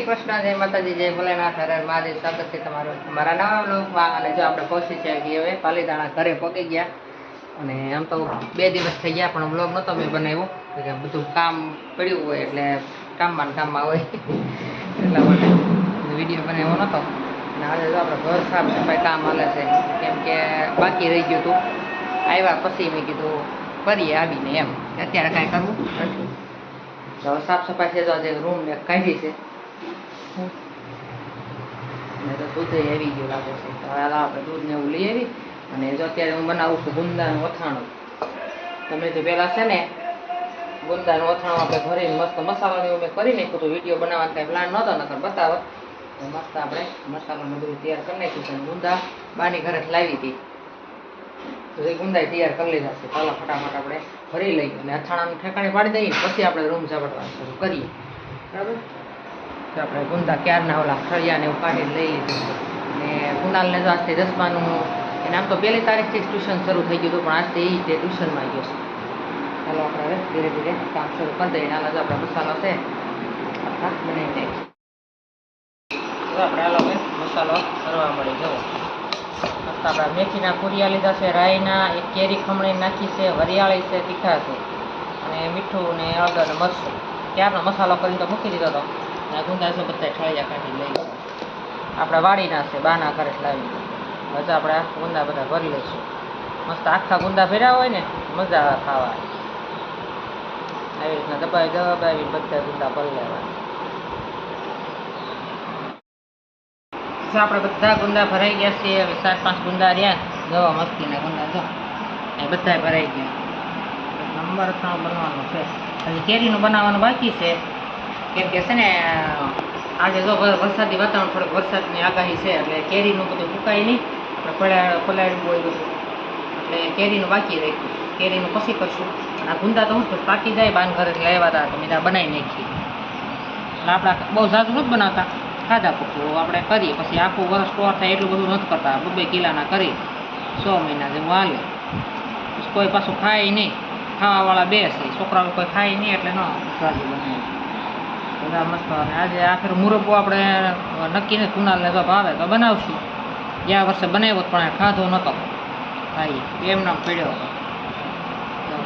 શ્રી કૃષ્ણ જય માતાજી જય ભોલેનાથ હરે મહાદેવ સ્વાગત છે તમારું મારા નવા લોકમાં અને જો આપણે પહોંચી છે કે હવે પાલીતાણા ઘરે પહોંચી ગયા. અને આમ તો બે દિવસ થઈ ગયા પણ બ્લોગ નહોતો મેં બનાવ્યો. કે બધું કામ પડ્યું હોય એટલે કામમાં ને કામમાં હોય. એટલા માટે વીડિયો બનાવ્યો નહોતો અને આજે તો આપણે ઘર સાફ સફાઈ કામ હાલે છે. કેમ કે બાકી રહી ગયું હતું. આવ્યા પછી મેં કીધું કરીએ આવીને એમ. અત્યારે કાંઈ કરવું નથી. તો સાફ સફાઈ છે તો આજે રૂમ ને કાઢી છે. ને તો દૂધ આવી ગયું લાગે છે. તો આપણે દૂધ ને એવું લઈ આવી અને જો અત્યારે હું બનાવું છું ગુંદાનું અથાણું. તમે તો પહેલાં છે ને ગુંદાનું અથાણું આપણે ભરીને મસ્ત મસાલા ને એવું મેં કરી નાખ્યું હતું. વીડિયો બનાવવાનો કાંઈ પ્લાન નહોતો, નકર તો મસ્ત આપણે મસાલો ને બધું તૈયાર કરી નાખ્યું છે ગુંદા બાની ઘરે જ લાવી હતી. તો એ ગુંદા તૈયાર કરી લીધા છે. પહેલાં ફટાફટ આપણે ભરી લઈએ અને અથાણાનું ઠેકાણે પાડી દઈએ પછી આપણે રૂમ ઝાપટવાનું શરૂ કરીએ. બરાબર? આપણે ગુંદા ક્યારના ઓલા ફળિયાને કાઢીને લઈ લીધું. અને કુનાલને તો આજથી દસમાનું, એને આમ તો પહેલી તારીખથી જ ટ્યુશન શરૂ થઈ ગયું હતું, પણ આજથી એ તે ટ્યુશનમાં ગયો છે. ચાલો આપણે હવે ધીરે ધીરે કામ શરૂ કરી દઈએ આ જો આપણે મસાલો છે. આખા બનાવી તો આપણે હાલો મસાલો કરવા મળી જવો આપણા મેથીના કુરિયા લીધા છે, રાઈના, એક કેરી ખમણી નાખી છે, વરિયાળી છે, તીખા છે. અને મીઠું ને હળદર ને મરચું. ત્યારનો મસાલો કરીને તો મૂકી દીધો હતો આપણે વાળી નાખશે બાના કરે લાવી પછી આપણે ગુંદા બધા ભરી લઈશું. મસ્ત આખા ગુંદા ભર્યા હોય ને, મજા આવે ખાવા. આવી રીતના દબાવી દબાવી બધા ગુંદા ભરી લેવા આપણે બધા ગુંદા ભરાઈ ગયા છે હવે સાત પાંચ ગુંદા રહ્યા. જવા મસ્તીના ગુંદા, જો. એ બધા ભરાઈ ગયા. નંબર ત્રણ બનવાનું છે. હજી કેરીનું બનાવવાનું બાકી છે. કેમ કે છે ને, આજે જો વર- વરસાદી વાતાવરણ થોડુંક વરસાદની આગાહી છે, એટલે કેરીનું બધું ફૂકાય નહીં, આપણે પલાળ, પલાળ્યું હોય બધું. એટલે કેરીનું બાકી રાખ્યું. કેરીનું પછી કરશું આ ગુંદા તો હું પાકી જાય બાન ઘરે લેવા હતા તો મેં બનાવી નાખી એટલે આપણા બહુ ઝાઝું નથી બનાવતા. ખાધા પૂરતું આપણે કરીએ. પછી આખું વર્ષ સ્ટોર થાય, એટલું બધું નથી કરતા. બબે કિલાના કરી સો મહિના જેવું હાલે. કોઈ પાછું ખાય નહીં. ખાવાવાળા બે છોકરાઓ કોઈ ખાય નહીં, એટલે ન ઝાઝું બનાવે. બધા મસ્ત. અને આજે આખર મુરબ્બો આપણે નક્કી ને કુનાલને તો ભાવે તો બનાવશું. ગયા વર્ષે બનાવ્યો પણ ખાધો નહોતો ભાઈ એમ નામ પીડ્યો હતો?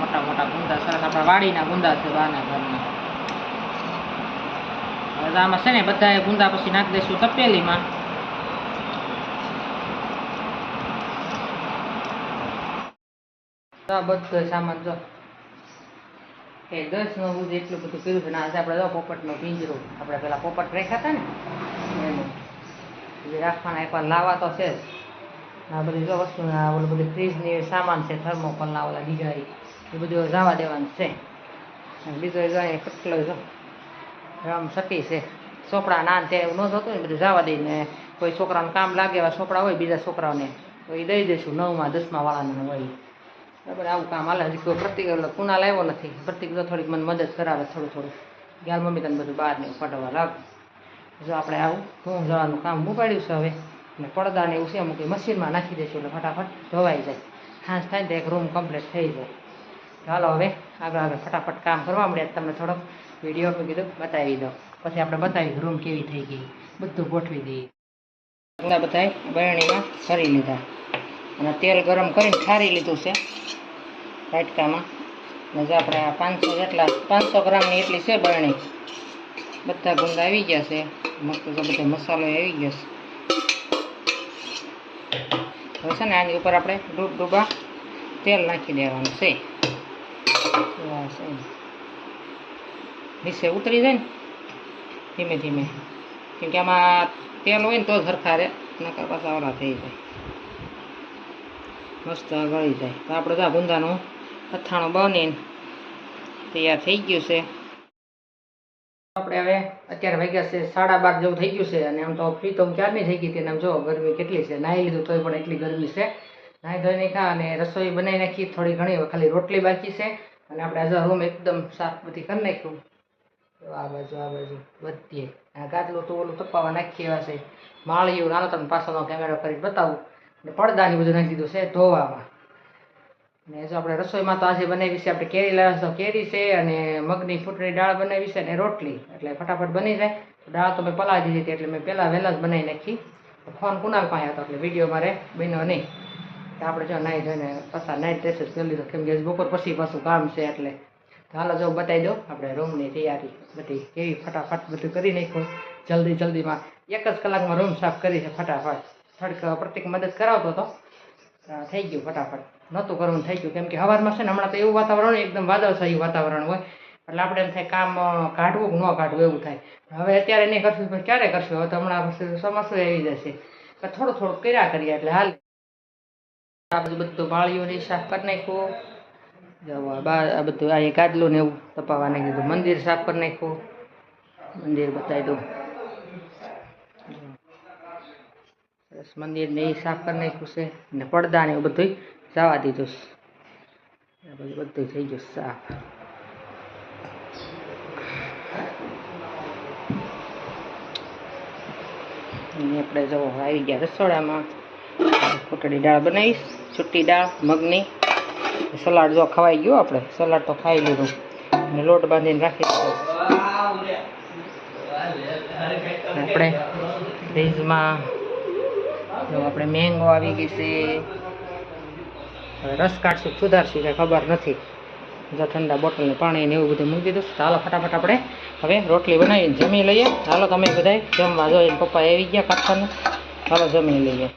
મોટા મોટા ગુંદા સરસ આપણા વાડીના ગુંદા છે બાના ઘરના. હવે આમાં છે ને બધા ગુંદા પછી નાખી દઈશું તપેલીમાં. બધો સામાન જો. એ દસ નો બધું એટલું બધું કર્યું છે આજે આપણે જો પોપટનો પિંજરો. આપણે પેલા પોપટ રાખ્યા હતા ને એ રાખવાના એકવાર લાવા તો છે જ. આ બધી જો વસ્તુ ઓલું બધું ફ્રીજની સામાન છે થર્મોકોલના ઓલા બીજા એ બધું જવા દેવાનું છે. બીજો જો અહીંયા કેટલો જો રમ સટી છે. ચોપડા નાન તે એવું ન થતું ને, બધું જવા દઈને કોઈ છોકરાનું કામ લાગે એવા છોકરા હોય, બીજા છોકરાઓને તો એ દઈ દઈશું, નવમાં, દસમા વાળાને હોય બરાબર આવું કામ હાલે હજી કોઈ પ્રતિક કુના આવ્યો નથી. પ્રતિક તો થોડીક મને મદદ કરાવે થોડું થોડું. ગાલ મમ્મી તને બધું બહાર ને ફટવા લાગ. જો આપણે આવું, હું જવાનું કામ મુકાડ્યું છે હવે. અને પડદા ને એવું છે, અમુક મશીનમાં નાખી દઈશું એટલે ફટાફટ ધોવાઈ જાય. સાંજ થાય તો એક રૂમ કમ્પ્લીટ થઈ જાય. ચાલો હવે આગળ આગળ ફટાફટ કામ કરવા મળે તમને થોડોક. વીડિયો કીધું, બતાવી દો પછી આપણે બતાવી રૂમ કેવી થઈ ગઈ. બધું ગોઠવી દઈએ. બધા બધાય બરણીમાં કરી લીધા. અને તેલ ગરમ કરીને ઠારી લીધું છે. વાટકામાં ને જો આપણે આ પાંચસો જેટલા, પાંચસો ગ્રામની એટલી છે બરણી. બધા ગુંદા આવી ગયા છે. મસ્ત તો બધો મસાલો આવી ગયો છે. હવે છે ને આની ઉપર આપણે ડૂબ ડૂબા તેલ નાખી દેવાનું છે. નીચે ઉતરી જાય ને, ધીમે ધીમે. કેમ કે આમાં તેલ હોય ને તો સરખા રે નકર પાછા ઓલા થઈ જાય. મસ્ત ગળી જાય. તો આપણે તો ગુંદાનું અથાણું બનીને તૈયાર થઈ ગયું છે. આપણે હવે અત્યારે વાગ્યા છે સાડા બાર જેવું થઈ ગયું છે અને આમ તો ફ્રી તો ક્યારની થઈ ગઈ હતી આમ જો ગરમી કેટલી છે. નાહી લીધું તોય પણ એટલી ગરમી છે. નાહી ધોઈ નાખ્યા અને રસોઈ બનાવી નાખી. થોડી ઘણી ખાલી રોટલી બાકી છે અને આપણે આજે રૂમ એકદમ સાફ બધી કરી નાખ્યું. આ બાજુ આ બાજુ બધીએ. આ ગાદલું તો ઓલું તપાવા નાખી એવા છે. માળીઓ નાનો તમને પાછળનો કેમેરો કરી બતાવું. અને પડદાની બધું નાખી દીધું છે ધોવામાં. ને જો આપણે રસોઈમાં તો આજે બનાવી છે, આપણે કેરી લાવ્યા તો કેરી છે અને મગની ફૂટરી દાળ બનાવી છે અને રોટલી. એટલે ફટાફટ બની જાય. દાળ તો મેં પલાવી દીધી હતી, એટલે મેં પહેલાં વહેલા જ બનાવી નાખી. ફોન કુનાલ પાસે હતો, એટલે વીડિયો મારે બન્યો નહીં. તો આપણે જો નાહી જોઈને પાછા નાઇટ ડ્રેસ કરી લીધો, કેમ કે બપોર પછી પાછું કામ છે, એટલે હાલો જો બતાવી દો આપણે રૂમની તૈયારી બધી કેવી ફટાફટ બધું કરી નાખ્યું. જલ્દી જલ્દીમાં એક જ કલાકમાં રૂમ સાફ કરી છે, ફટાફટ. થોડીક પ્રત્યેક મદદ કરાવતો હતો. થઈ ગયું ફટાફટ. નહોતું કરવું થઈ ગયું. કેમ કે સવારમાં છે ને હમણાં તો એવું વાતાવરણ એકદમ વાદળશાહી વાતાવરણ હોય. એટલે આપણે એમ થાય કામ કાઢવું કે ન કાઢવું એવું થાય. હવે અત્યારે નહીં કરશું, પણ ક્યારે કરશું? હવે તો હમણાં ચોમાસું આવી જશે. થોડું થોડું કર્યા કરીએ એટલે હાલ. આ બધું બધું બાળીઓને સાફ કરી નાખ્યું આ બધું આ કાદલું ને એવું તપાવવા દીધું મંદિર સાફ કરી નાખ્યું મંદિર બતાવી દઉં. મંદિર ને એ સાફ કરી નાખ્યું છે. અને પડદા ને એવું બધું જવા દીધું બધું થઈ ગયું સાફ. આપણે જો આવી ગયા રસોડામાં. કોટડી દાળ બનાવીશ, છુટ્ટી દાળ, મગની. સલાડ જો ખવાઈ ગયો આપણે, સલાડ તો ખાઈ લીધું. અને લોટ બાંધીને રાખી દીધો. આપણે ફ્રીજમાં જો આપણે મેંગો આવી ગઈ છે હવે રસ કાઢશું, સુધારશું કે ખબર નથી. જો ઠંડા બોટલને પાણી ને એવું બધું મૂકી દીધું. ચાલો ફટાફટ આપણે હવે રોટલી બનાવીને જમી લઈએ. ચાલો તમે બધાય જમવા જો એને પપ્પા આવી ગયા કાપવાનું ચાલો જમી લઈએ.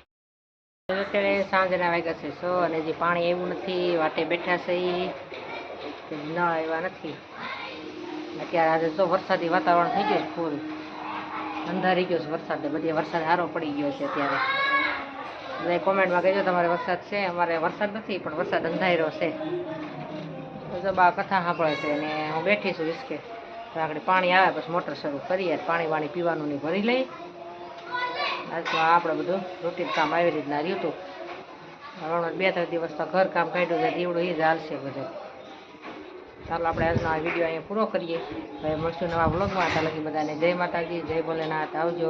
અત્યારે સાંજના વાગ્યા છે સો અને હજી પાણી એવું નથી, વાટે બેઠા છે એ નળ આવ્યા નથી. અત્યારે આજે તો વરસાદી વાતાવરણ થઈ ગયું છે ફૂલ. અંધારી ગયો છે વરસાદ બધી વરસાદ સારો પડી ગયો છે અત્યારે. બધા કોમેન્ટમાં કહેજો તમારે વરસાદ છે. અમારે વરસાદ નથી, પણ વરસાદ અંધાર્યો છે. તો બા કથા સાંભળે છે અને હું બેઠી છું વિસ્કે તો આગળ પાણી આવે, પછી મોટર શરૂ કરીએ. પાણી વાણી પીવાનું નહીં ભરી લઈ. આજમાં આપણે બધું રૂટીન કામ આવી રીતના રહ્યું હતું. હમણાં બે ત્રણ દિવસ તો ઘર કામ કાઢ્યું છે, દીવડું એ જ હાલશે બધું. ચાલો આપણે આજનો આ વીડિયો અહીંયા પૂરો કરીએ. હવે મળશું નવા વ્લોગમાં. હતા લગી બધાને જય માતાજી, જય ભોલેનાથ. આવજો.